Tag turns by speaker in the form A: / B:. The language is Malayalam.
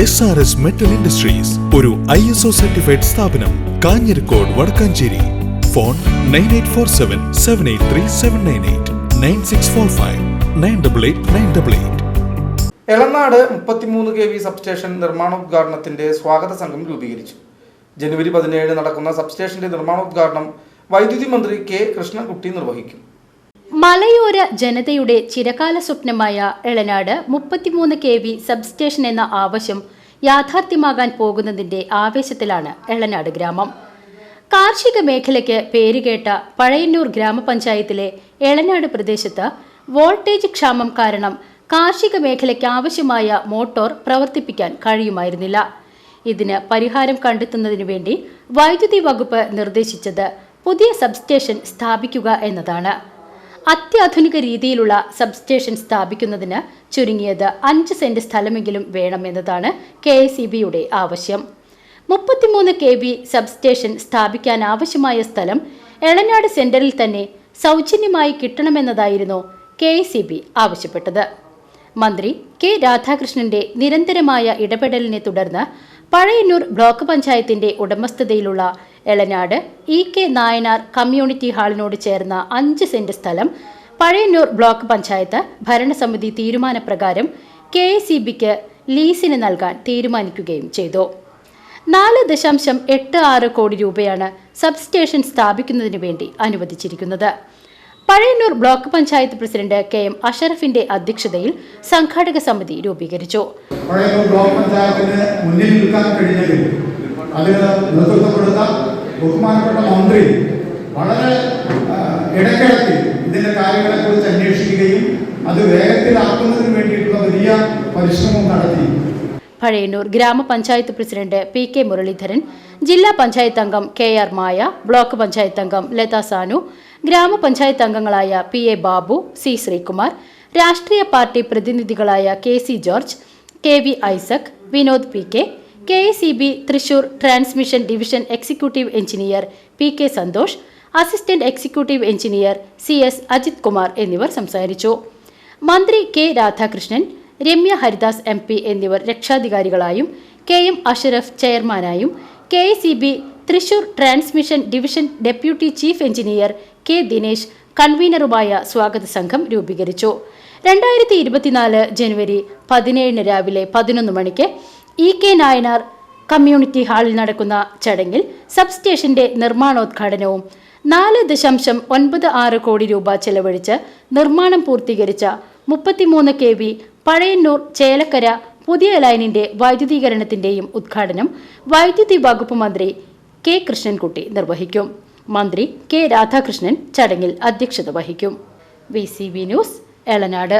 A: S R S metal industries ഒരു ഐ എസ് ഒ സർട്ടിഫൈഡ് സ്ഥാപനം Kanjirakode Vadakkanchery. Phone nine eight four seven seven eight three seven nine eight nine six four five nine double eight nine double eight
B: Elanad മുപ്പത്തിമൂന്ന് കെ വി സബ്സ്റ്റേഷൻ നിർമ്മാണോദ്ഘാടനത്തിന്റെ സ്വാഗത സംഘം രൂപീകരിച്ചു. ജനുവരി പതിനേഴ് നടക്കുന്ന സബ്സ്റ്റേഷന്റെ നിർമ്മാണോദ്ഘാടനം വൈദ്യുതി മന്ത്രി കെ കൃഷ്ണൻകുട്ടി നിർവഹിക്കും.
C: മലയോര ജനതയുടെ ചിരകാല സ്വപ്നമായ എളനാട് മുപ്പത്തിമൂന്ന് കെ വി സബ്സ്റ്റേഷൻ എന്ന ആവശ്യം യാഥാർത്ഥ്യമാകാൻ പോകുന്നതിന്റെ ആവേശത്തിലാണ് എളനാട് ഗ്രാമം. കാർഷിക മേഖലയ്ക്ക് പേരുകേട്ട പഴയന്നൂർ ഗ്രാമപഞ്ചായത്തിലെ എളനാട് പ്രദേശത്ത് വോൾട്ടേജ് ക്ഷാമം കാരണം കാർഷിക മേഖലയ്ക്ക് ആവശ്യമായ മോട്ടോർ പ്രവർത്തിപ്പിക്കാൻ കഴിയുമായിരുന്നില്ല. ഇതിന് പരിഹാരം കണ്ടെത്തുന്നതിനു വേണ്ടി വൈദ്യുതി വകുപ്പ് നിർദ്ദേശിച്ചത് പുതിയ സബ്സ്റ്റേഷൻ സ്ഥാപിക്കുക എന്നതാണ്. അത്യാധുനിക രീതിയിലുള്ള സബ്സ്റ്റേഷൻ സ്ഥാപിക്കുന്നതിന് ചുരുങ്ങിയത് അഞ്ച് സെന്റ് സ്ഥലമെങ്കിലും വേണമെന്നതാണ് കെ എസ് ബിയുടെ ആവശ്യം. മുപ്പത്തിമൂന്ന് കെ ബി സബ്സ്റ്റേഷൻ സ്ഥാപിക്കാൻ ആവശ്യമായ സ്ഥലം എളനാട് സെന്ററിൽ തന്നെ സൗജന്യമായി കിട്ടണമെന്നതായിരുന്നു കെ ഇ ബി ആവശ്യപ്പെട്ടത്. മന്ത്രി കെ രാധാകൃഷ്ണന്റെ നിരന്തരമായ ഇടപെടലിനെ തുടർന്ന് പഴയന്നൂർ ബ്ലോക്ക് പഞ്ചായത്തിന്റെ ഉടമസ്ഥതയിലുള്ള Elanad E K Nayanar community ഹാളിനോട് ചേർന്ന അഞ്ച് സെന്റ് സ്ഥലം പഴയന്നൂർ ബ്ലോക്ക് പഞ്ചായത്ത് ഭരണസമിതി തീരുമാനപ്രകാരം കെ ഇ ബിക്ക് ലീസിന് നൽകാൻ തീരുമാനിക്കുകയും ചെയ്തു. നാല് ദശാംശം എട്ട് ആറ് കോടി രൂപയാണ് സബ്സ്റ്റേഷൻ സ്ഥാപിക്കുന്നതിന് വേണ്ടി അനുവദിച്ചിരിക്കുന്നത്. Pazhayannur block panchayat president K M അഷറഫിന്റെ അധ്യക്ഷതയിൽ സംഘാടക സമിതി രൂപീകരിച്ചു.
D: പഴയന്നൂർ ബ്ലോക്ക് പഞ്ചായത്തിന് മുന്നിൽ നിൽക്കാൻ കഴിഞ്ഞെങ്കിൽ അത് ബഹുമാനപ്പെട്ട മന്ത്രി വളരെ ഇടയ്ക്കിടയ്ക്ക് ഇതിന്റെ കാര്യങ്ങളെക്കുറിച്ച് അന്വേഷിക്കുകയും അത് വേഗത്തിലാക്കുന്നതിന് വേണ്ടിയിട്ടുള്ള വലിയ പരിശ്രമം നടത്തി.
C: പഴയന്നൂർ ഗ്രാമപഞ്ചായത്ത് പ്രസിഡന്റ് പി കെ മുരളീധരൻ ജില്ലാ പഞ്ചായത്ത് അംഗം K R Maya block panchayat അംഗം ലത സാനു ഗ്രാമപഞ്ചായത്ത് അംഗങ്ങളായ P A Babu C Sreekumar രാഷ്ട്രീയ party പ്രതിനിധികളായ K C George K V Isaac Vinod P K K S B Thrissur transmission division executive engineer P K Santhosh assistant executive engineer C S Ajith Kumar എന്നിവർ സംസാരിച്ചു. മന്ത്രി K Radhakrishnan Ramya Haridas M P എന്നിവർ രക്ഷാധികാരികളായും K M Ashraf ചെയർമാനായും K S B Thrissur transmission division deputy chief engineer K Dinesh കൺവീനറുമായ സ്വാഗത സംഘം രൂപീകരിച്ചു. രണ്ടായിരത്തി ഇരുപത്തിനാല് ജനുവരി പതിനേഴിന് രാവിലെ പതിനൊന്ന് മണിക്ക് ഇ കെ നായനാർ കമ്മ്യൂണിറ്റി ഹാളിൽ നടക്കുന്ന ചടങ്ങിൽ സബ്സ്റ്റേഷന്റെ നിർമ്മാണോദ്ഘാടനവും നാല് ദശാംശം ഒൻപത് ആറ് കോടി രൂപ ചെലവഴിച്ച് നിർമ്മാണം പൂർത്തീകരിച്ച മുപ്പത്തിമൂന്ന് കെ വി പഴയന്നൂർ ചേലക്കര പുതിയ ലൈനിന്റെ വൈദ്യുതീകരണത്തിന്റെയും ഉദ്ഘാടനം വൈദ്യുതി വകുപ്പ് മന്ത്രി കെ കൃഷ്ണൻകുട്ടി നിർവഹിക്കും. മന്ത്രി കെ രാധാകൃഷ്ണൻ ചടങ്ങിൽ അധ്യക്ഷത വഹിക്കും. V news Elanad